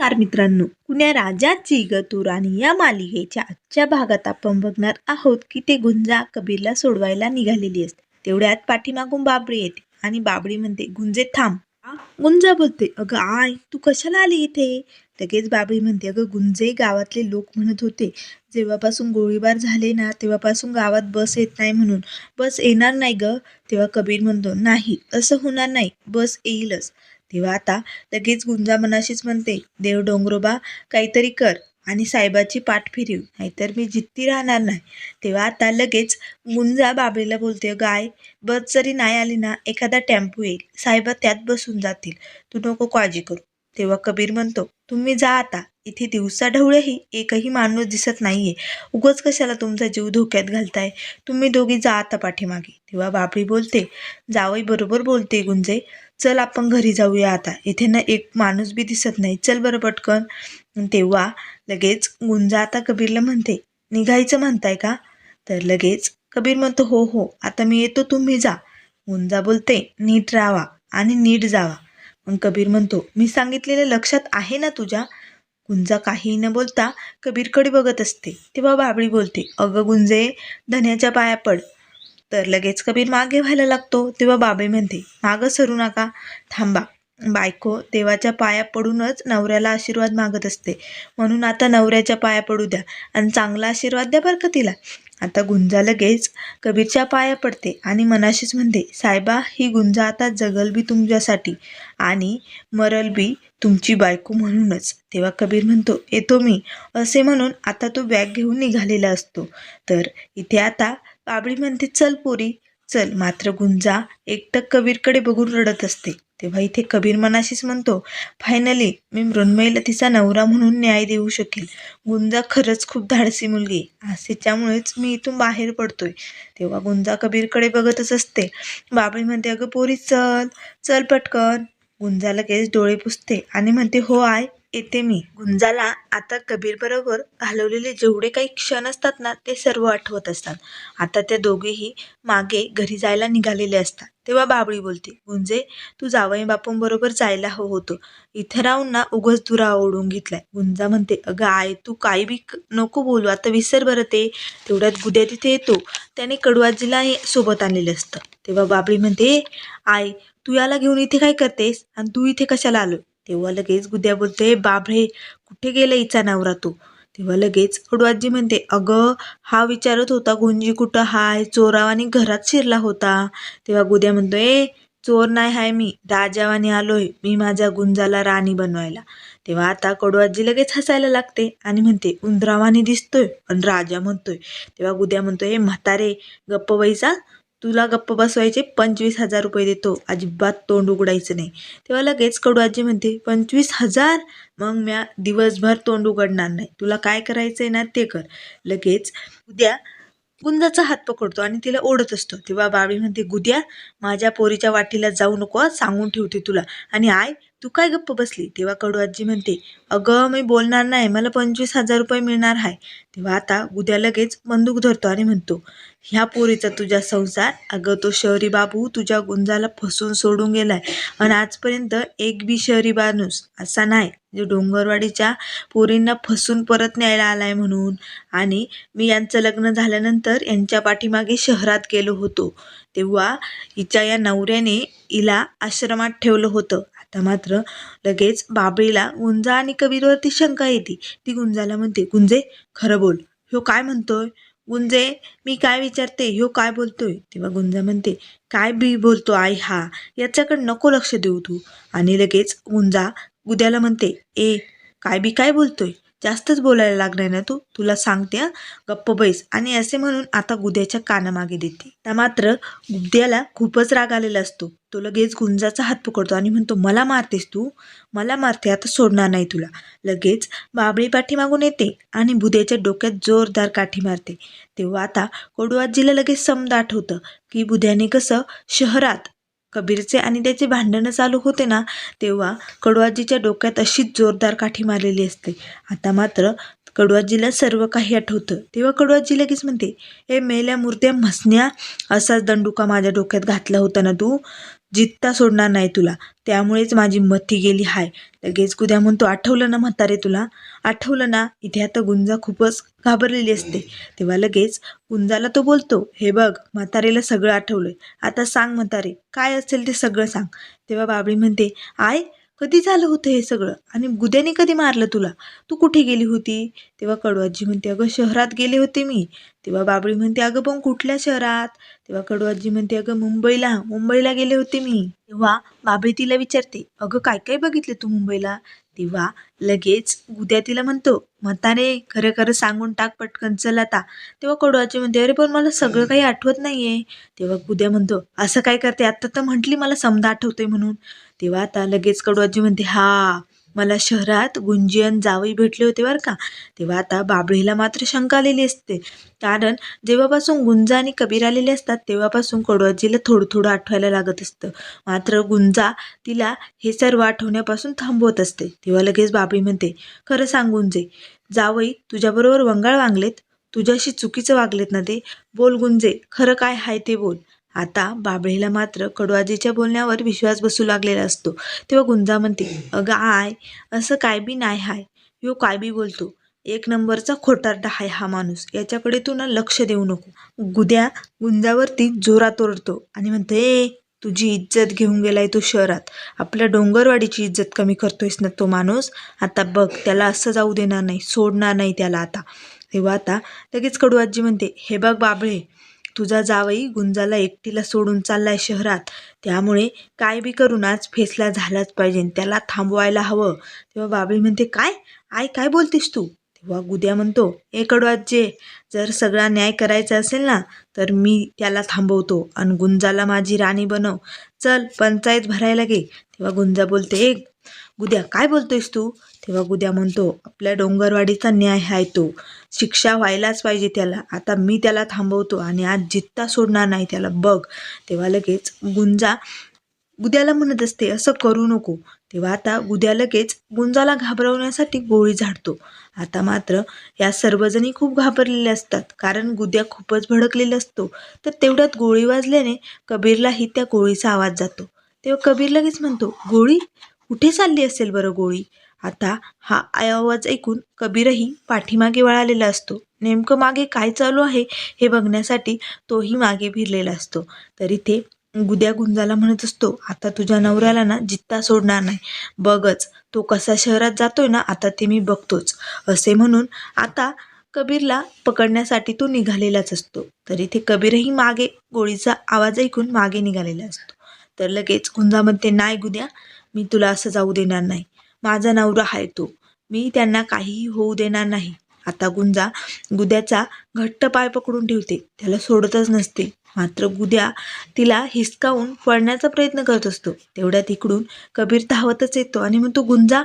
नमस्कार मित्रांनो. कुण्या राजाची गतूर आणि या मालिकेच्या आजच्या भागात आपण बघणार आहोत की ते गुंजा कबीरला सोडवायला निघालेली असते. तेवढ्यात पाठीमागून बाबडी येते आणि बाबडी म्हणते गुंजे थांब. गुंजा बोलते अगं आय तू कशाला आली इथे? लगेच बाबडी म्हणते अगं गुंजे गावातले लोक म्हणत होते जेव्हापासून गोळीबार झाले ना तेव्हापासून गावात बस येत नाही म्हणून. बस येणार नाही ग. तेव्हा कबीर म्हणतो नाही असं होणार नाही. बस येईलच. तेव्हा आता लगेच गुंजा मनाशीच म्हणते देव डोंगरोबा काहीतरी कर आणि साहेबाची पाठ फिरव नाहीतर मी जित्ती राहणार नाही. तेव्हा आता लगेच गुंजा बाबळीला बोलते गाय बस जरी नाही आली ना एखादा टेम्पो येईल साहेबा त्यात बसून जातील तू नको काळजी करू. तेव्हा कबीर म्हणतो तुम्ही जा आता इथे दिवसा ढवळेही एकही माणूस दिसत नाहीये. उगच कशाला तुमचा जीव धोक्यात घालताय? तुम्ही दोघी जा आता पाठीमागे. तेव्हा बाबळी बोलते जावई बरोबर बोलते गुंजे चल आपण घरी जाऊया आता. इथे ना एक माणूस बी दिसत नाही. चल बरं पटकन. तेव्हा लगेच गुंजा आता कबीरला म्हणते निघायचं म्हणताय का? तर लगेच कबीर म्हणतो हो हो आता मी येतो तुम्ही जा. गुंजा बोलते नीट राहावा आणि नीट जावा. मग कबीर म्हणतो मी सांगितलेलं लक्षात आहे ना तुझ्या? गुंजा काही न बोलता कबीरकडे बघत असते. तेव्हा बाबळी बोलते अगं गुंजे धन्याच्या पाया पड. तर लगेच कबीर मागे व्हायला लागतो. तेव्हा बाबे म्हणते मागं सरू नका. थांबा. बायको देवाच्या पाया पडूनच नवऱ्याला आशीर्वाद मागत असते. म्हणून आता नवऱ्याच्या पाया पडू द्या आणि चांगला आशीर्वाद द्या बरं का तिला. आता गुंजा लगेच कबीरच्या पाया पडते आणि मनाशीच म्हणते साहेबा ही गुंजा आता जगल बी तुमच्यासाठी आणि मरल बी तुमची बायको म्हणूनच. तेव्हा कबीर म्हणतो येतो मी. असे म्हणून आता तो बॅग घेऊन निघालेला असतो. तर इथे आता बाबळी म्हणते चल पोरी चल मात्र गुंजा. एकटक कबीरकडे बघून रडत असते. तेव्हा इथे कबीर मनाशीच म्हणतो फायनली मी मृण्मयीला तिचा नवरा म्हणून न्याय देऊ शकेल. गुंजा खरंच खूप धाडसी मुलगी आहे. आसेच्यामुळेच मी इथून बाहेर पडतोय. तेव्हा गुंजा कबीरकडे बघतच असते. बाबळी म्हणते अगं पोरी चल चल पटकन. गुंजा लगेच डोळे पुसते आणि म्हणते हो आय. येते मी. गुंजाला आता कबीर बरोबर घालवलेले जेवढे काही क्षण असतात ना ते सर्व आठवत असतात. आता त्या दोघेही मागे घरी जायला निघालेले असतात. तेव्हा बाबळी बोलते गुंजे तू जावई बापूंबरोबर जायला हवं होतो. इथे राहून ना उगच दुरा ओढून घेतलाय. गुंजा म्हणते अगं आय तू काही बी नको बोलू. आता विसर बरं ते. तेवढ्यात गुद्या तिथे येतो. त्याने कडवाजीला हे सोबत आणलेलं असतं. तेव्हा बाबळी म्हणते आई तू याला घेऊन इथे काय करतेस? आणि तू इथे कशाला आलो तेव्हा लगेच गुद्या बोलते बाबळे कुठे गेला हिचा नवरा तू? तेव्हा लगेच कडवाजी म्हणते अगं हा विचारत होता गुंजी कुठं हाय चोरावानी घरात शिरला होता. तेव्हा गुद्या म्हणतो ए चोर नाही हाय मी राजावानी आलोय मी माझ्या गुंजाला राणी बनवायला. तेव्हा आता कडवाजी लगेच हसायला लागते आणि म्हणते उंदरावानी दिसतोय आणि राजा म्हणतोय. तेव्हा गुद्या म्हणतोय म्हातारे गप्प बैसा तुला गप्प बसवायचे पंचवीस हजार रुपये देतो. अजिबात तोंड उघडायचं नाही. तेव्हा लगेच कडवाजी म्हणते पंचवीस हजार? मग म्या दिवसभर तोंड उघडणार नाही. तुला काय करायचंय ना ते कर. लगेच उद्या गुंजाचा हात पकडतो आणि तिला ओढत असतो. तेव्हा बाबी म्हणते गुद्या माझ्या पोरीच्या वाटीला जाऊ नको सांगून ठेवते तुला. आणि आय तू काय गप्प बसली? तेव्हा कडू आजी म्हणते अगं मी बोलणार नाही. मला पंचवीस हजार रुपये मिळणार आहे. तेव्हा आता उद्या लगेच बंदूक धरतो आणि म्हणतो ह्या पोरीचा तुझा संसार अगं तो शहरी बाबू तुझ्या गुंजाला फसून सोडून गेलाय. आणि आजपर्यंत एक बी शहरी माणूस असा नाही जे डोंगरवाडीच्या पोरींना फसून परत न्यायला आलाय म्हणून. आणि मी यांचं लग्न झाल्यानंतर यांच्या पाठीमागे शहरात गेलो होतो. तेव्हा हिच्या या नवऱ्याने हिला आश्रमात ठेवलं होतं. आता मात्र लगेच बाबळीला गुंजा आणि कबीरवरती शंका येते. ती गुंजाला म्हणते गुंजे खरं बोल. ह्यो काय म्हणतोय? गुंजे मी काय विचारते? ह्यो काय बोलतोय? तेव्हा गुंजा म्हणते काय बी बोलतो आई हा? याच्याकडे नको लक्ष देऊ तू. आणि लगेच गुंजा गुद्याला म्हणते ए काय बी काय बोलतोय? जास्तच बोलायला लागलाय ना तू? तुला सांगते हा. गप्प बैस. आणि असे म्हणून आता गुद्याच्या कानामागे देते. त्या मात्र गुद्याला खूपच राग आलेला असतो. तो लगेच गुंजाचा हात पकडतो आणि म्हणतो मला मारतेस तू? मला मारते. आता सोडणार नाही तुला. लगेच बाबळी पाठीमागून येते आणि बुद्याच्या डोक्यात जोरदार काठी मारते. तेव्हा आता कडूआजीला लगेच समदाट आठवतं की बुद्याने कसं शहरात कबीरचे आणि त्याचे भांडणं चालू होते ना तेव्हा कडवाजीच्या डोक्यात अशीच जोरदार काठी मारलेली असते. आता मात्र कडवाजीला सर्व काही आठवतं. तेव्हा कडवाजी लगेच म्हणते हे मेल्या मूर्त्या म्हसण्या असाच दंडुका माझ्या डोक्यात घातला होता ना तू? जित्ता सोडणार नाही तुला. त्यामुळेच माझी मथी गेली हाय. लगेच गुद्या म्हणतो आठवलं ना म्हातारे तुला? आठवलं ना? इथे आता गुंजा खूपच घाबरलेली असते. तेव्हा लगेच गुंजाला तो बोलतो हे बघ म्हातारेला सगळं आठवलंय. आता सांग म्हातारे काय असेल ते सगळं सांग. तेव्हा बाबळी म्हणते आय कधी झालं होतं हे सगळं? आणि गुद्याने कधी मारलं तुला? तू कुठे गेली होती? तेव्हा कडूआजी म्हणते अगं शहरात गेले होते मी. तेव्हा बाबळी म्हणते अगं पण कुठल्या शहरात? तेव्हा कडूआजी म्हणते अगं मुंबईला मुंबईला गेले होते मी. तेव्हा बाबळी तिला विचारते अगं काय काय बघितलं तू मुंबईला? तेव्हा लगेच गुद्या तिला म्हणतो म्हातारे खरं खरं सांगून टाक पटकन चल आता. तेव्हा कडुआजी म्हणते अरे पण मला सगळं काही आठवत नाहीये. तेव्हा उद्या म्हणतो असं काय करते? आता तर म्हटली मला समजा आठवतंय म्हणून. तेव्हा आता लगेच कडुआजी म्हणते हा मला शहरात गुंजियन जावई भेटले होते बरं का. तेव्हा आता बाबळीला मात्र शंका आलेली असते. कारण जेव्हापासून गुंजा आणि कबीर आलेले असतात तेव्हापासून कडू थोडं थोडं आठवायला लागत असतं. मात्र गुंजा तिला हे सर्व आठवण्यापासून थांबवत असते. तेव्हा लगेच बाबळी म्हणते खरं सांग गुंजे जावई तुझ्याबरोबर वंगाळ वागलेत. तुझ्याशी चुकीचं वागलेत ना ते. बोल गुंजे. खरं काय हाय ते बोल. आता बाबळीला मात्र कडूआजीच्या बोलण्यावर विश्वास बसू लागलेला असतो. तेव्हा गुंजा म्हणते अगं आय असं काय बी नाही हाय. ह्यो काय बी बोलतो. एक नंबरचा खोटारडा हाय हा माणूस. याच्याकडे तू ना लक्ष देऊ नको. गुद्या गुंजावरती जोरात ओरडतो आणि म्हणतो ए तुझी इज्जत घेऊन गेलाय तो शहरात. आपल्या डोंगरवाडीची इज्जत कमी करतोयस ना तो माणूस. आता बघ त्याला असं जाऊ देणार नाही सोडणार नाही त्याला आता. तेव्हा आता लगेच कडू आजी म्हणते हे बघ बाबळे तुझा जावई गुंजाला एकटीला सोडून चाललाय शहरात. त्यामुळे काय बी करून आज फेसला झालाच पाहिजे. त्याला थांबवायला हवं. तेव्हा बाबळी म्हणते काय? आय काय बोलतेस तू? तेव्हा गुद्या म्हणतो ए कडू आजे जर सगळा न्याय करायचा असेल ना तर मी त्याला थांबवतो आणि गुंजाला माझी राणी बनव. चल पंचायत भरायला गे तेव्हा गुंजा बोलते ए गुद्या काय बोलतोयस तू? तेव्हा गुद्या म्हणतो आपल्या डोंगरवाडीचा न्याय आहे तो. शिक्षा व्हायलाच पाहिजे त्याला. आता मी त्याला थांबवतो आणि आज जित्ता सोडणार नाही त्याला. बघ. तेव्हा लगेच गुंजा गुद्याला म्हणत असते असं करू नको. तेव्हा आता गुद्या लगेच गुंजाला घाबरवण्यासाठी गोळी झाडतो. आता मात्र या सर्वजणी खूप घाबरलेले असतात. कारण गुद्या खूपच भडकलेला असतो. तर तेवढ्यात गोळी वाजल्याने कबीरलाही त्या गोळीचा आवाज जातो. तेव्हा कबीर लगेच म्हणतो गोळी? कुठे चालली असेल बरं गोळी? आता हा आवाज ऐकून कबीरही पाठीमागे वळालेला असतो. नेमकं मागे काय चालू आहे हे बघण्यासाठी तोही मागे फिरलेला असतो. तर इथे गुद्या गुंजाला म्हणत असतो आता तुझ्या नवऱ्याला ना जित्ता सोडणार नाही. बघच तो कसा शहरात जातोय ना आता ते मी बघतोच. असे म्हणून आता कबीरला पकडण्यासाठी तो निघालेलाच असतो. तर इथे कबीरही मागे गोळीचा आवाज ऐकून मागे निघालेला असतो. तर लगेच गुंजामध्ये नाही गुद्या मी तुला असं जाऊ देणार नाही. माझा नवरा आहे तो. मी त्यांना काहीही होऊ देणार नाही. आता गुंजा गुद्याचा घट्ट पाय पकडून ठेवते. त्याला सोडतच नसते. मात्र गुद्या तिला हिसकावून पळण्याचा प्रयत्न करत असतो. तेवढ्यात इकडून कबीर धावतच येतो आणि म्हणतो गुंजा.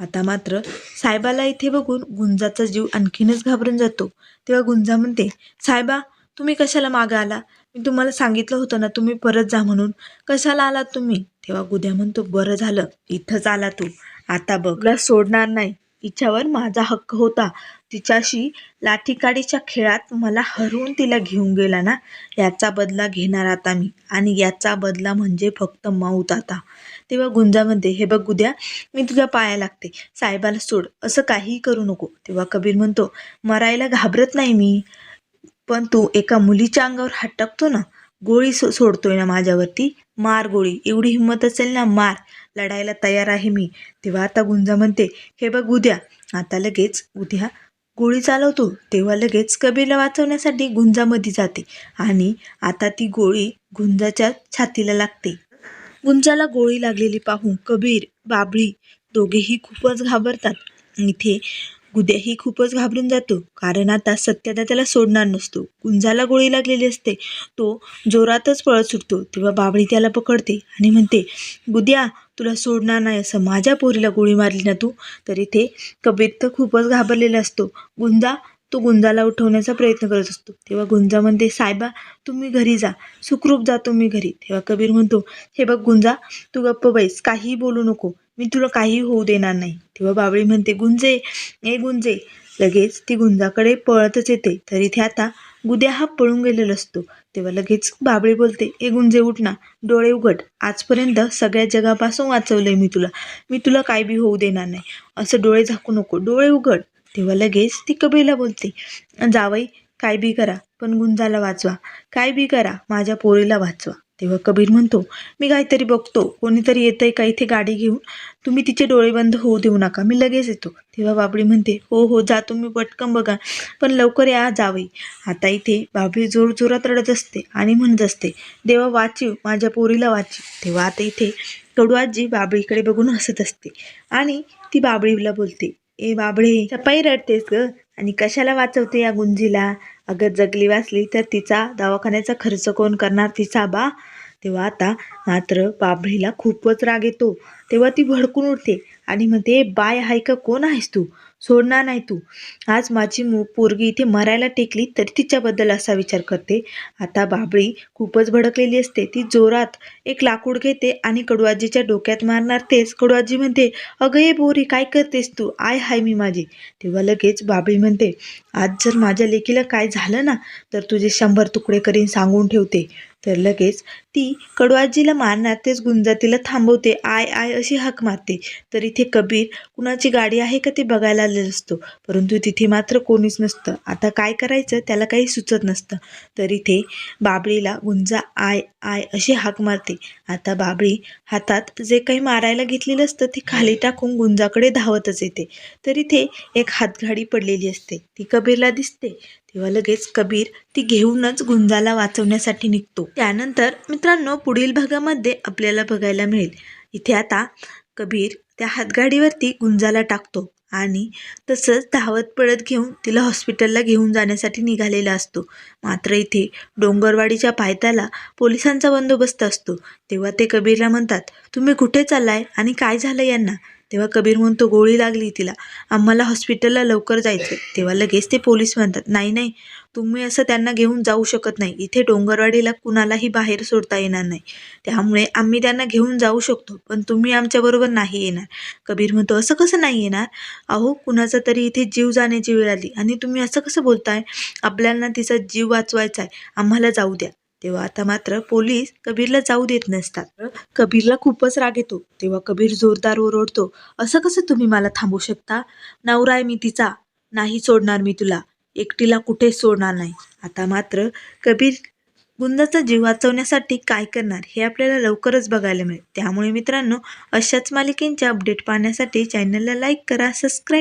आता मात्र साहेबाला इथे बघून गुंजाचा जीव आणखीनच घाबरून जातो. तेव्हा गुंजा म्हणते साहेबा तुम्ही कशाला मागं आला? मी तुम्हाला सांगितलं होतं ना तुम्ही परत जा म्हणून. कशाला आलात तुम्ही? तेव्हा गुद्या म्हणतो बरं झालं. इथंच आला तू. आता बघ. तुला सोडणार नाही. तिच्यावर माझा हक्क होता. तिच्याशी लाठीकाडीच्या खेळात मला हरवून तिला घेऊन गेला ना? याचा बदला घेणार आता मी. आणि याचा बदला म्हणजे फक्त मौत आता. तेव्हा गुंजा म्हणते हे बघ उद्या मी तुझ्या पाया लागते. साहेबाला सोड. असं काहीही करू नको. तेव्हा कबीर म्हणतो मरायला घाबरत नाही मी. पण तू एका मुलीच्या अंगावर हात टाकतो ना? गोळी सो सोडतोय ना माझ्यावरती? मार गोळी. एवढी हिंमत असेल ना मार. लढायला तयार आहे मी. तेव्हा आता गुंजा म्हणते हे बघ उद्या. आता लगेच उद्या गोळी चालवतो. तेव्हा लगेच कबीरला वाचवण्यासाठी गुंजामध्ये जाते आणि आता ती गोळी गुंजाच्या छातीला लागते. गुंजाला गोळी लागलेली पाहून कबीर बाबळी दोघेही खूपच घाबरतात. इथे गुद्याही खूपच घाबरून जातो कारण आता सत्यादा त्याला सोडणार नसतो. गुंजाला गोळी लागलेली असते तो जोरातच पळत सुटतो. तेव्हा बाबळी त्याला पकडते आणि म्हणते गुद्या तुला सोडणार नाही असं माझ्या पोरीला गोळी मारली ना तू तर इथे कबीर तर खूपच घाबरलेला असतो. गुंजा तो गुंजाला उठवण्याचा प्रयत्न करत असतो. तेव्हा गुंजा म्हणते साहेबा तुम्ही घरी जा. सुखरूप जा तुम्ही घरी. तेव्हा कबीर म्हणतो हे बघ गुंजा तू गप्प बैस. काहीही बोलू नको. मी तुला काही होऊ देणार नाही. तेव्हा बाबळी म्हणते गुंजे ए गुंजे. लगेच ती गुंजाकडे पळतच येते. तर इथे आता गुद्या हा पळून गेलेला असतो. तेव्हा लगेच बाबळी बोलते ए गुंजे उठ ना. डोळे उघड. आजपर्यंत सगळ्या जगापासून वाचवलंय मी तुला. मी तुला काय बी होऊ देणार नाही. असं डोळे झाकू नको. डोळे उघड. तेव्हा लगेच ती कबीरला बोलते जावई काय बी करा पण गुंजाला वाचवा. काय बी करा माझ्या पोरीला वाचवा. तेव्हा कबीर म्हणतो मी काहीतरी बघतो कोणीतरी येतंय का इथे गाडी घेऊन? तुम्ही तिचे डोळे बंद होऊ देऊ नका मी लगेच येतो. तेव्हा बाबडी म्हणते हो हो जा तुम्ही पटकन बघा पण लवकर या जावे आता इथे बाबडी जोर जोरात रडत असते आणि म्हणत असते देवा वाचीव माझ्या पोरीला वाचीव. तेव्हा आता इथे कडू आजी बाबळीकडे बघून हसत असते आणि ती बाबळीला बोलते ए बाबळे सपाई रडतेस ग आणि कशाला वाचवते या गुंजीला? अगं जगली वाचली तर तिचा दवाखान्याचा खर्च कोण करणार तिचा बा? तेव्हा आता मात्र बाबळीला खूपच राग येतो. तेव्हा ती भडकून उठते आणि म्हणते बाय हाय का? कोण आहेस तू? सोडणार नाही तू. आज माझी मु पोरगी इथे मरायला टेकली तरी तिच्याबद्दल असा विचार करते. आता बाबळी खूपच भडकलेली असते. ती जोरात एक लाकूड घेते आणि कडूआजीच्या डोक्यात मारणार तेच. कडूआजी म्हणते अगं हे बोरी काय करतेस तू? आय हाय मी माझी. तेव्हा लगेच बाबळी म्हणते आज जर माझ्या लेकीला काय झालं ना तर तुझे शंभर तुकडे करीन सांगून ठेवते. तर लगेच ती कडूआजीला मारणार तेच गुंजा तिला थांबवते. आय आय अशी हाक मारते. तर इथे कबीर कुणाची गाडी आहे का ते बघायला आलेला असतो. परंतु तिथे मात्र कोणीच नसतं. आता काय करायचं त्याला काही सुचत नसतं. तर इथे बाबळीला गुंजा आय आय अशी हाक मारते. आता बाबळी हातात जे काही मारायला घेतलेलं असतं ते खाली टाकून गुंजाकडे धावतच येते. तर इथे एक हातगाडी पडलेली असते. ती कबीरला दिसते. तेव्हा लगेच कबीर ती घेऊनच गुंजाला वाचवण्यासाठी निघतो. त्यानंतर मित्रांनो पुढील भागामध्ये आपल्याला बघायला मिळेल. इथे आता कबीर त्या हातगाडीवरती गुंजाला टाकतो आणि तसंच धावत पळत घेऊन तिला हॉस्पिटलला घेऊन जाण्यासाठी निघालेला असतो. मात्र इथे डोंगरवाडीच्या पायथ्याला पोलिसांचा बंदोबस्त असतो. तेव्हा ते कबीरला म्हणतात तुम्ही कुठे चाललाय आणि काय झालं यांना? तेव्हा कबीर म्हणतो गोळी लागली तिला. आम्हाला हॉस्पिटलला लवकर जायचं तेव्हा लगेच ते पोलीस म्हणतात नाही नाही तुम्ही असं त्यांना घेऊन जाऊ शकत नाही. इथे डोंगरवाडीला कुणालाही बाहेर सोडता येणार नाही. त्यामुळे आम्ही त्यांना घेऊन जाऊ शकतो पण तुम्ही आमच्याबरोबर नाही येणार. कबीर म्हणतो असं कसं नाही येणार? अहो कुणाचा तरी इथे जीव जाण्याची वेळ आली आणि तुम्ही असं कसं बोलताय? आपल्याला तिचा जीव वाचवायचा आहे आम्हाला जाऊ द्या. तेव्हा आता मात्र पोलीस कबीरला जाऊ देत नसतात. कबीरला खूपच राग येतो. तेव्हा कबीर जोरदार ओरडतो असं कसं तुम्ही मला थांबू शकता? नवरा आहे मी तिचा. नाही सोडणार मी तुला. एकटीला कुठे सोडणार नाही. आता मात्र कबीर गुंदाचा जीव वाचवण्यासाठी काय करणार हे आपल्याला लवकरच बघायला मिळेल. त्यामुळे मित्रांनो अशाच मालिकेंच्या अपडेट पाहण्यासाठी चॅनलला लाईक करा सबस्क्राईब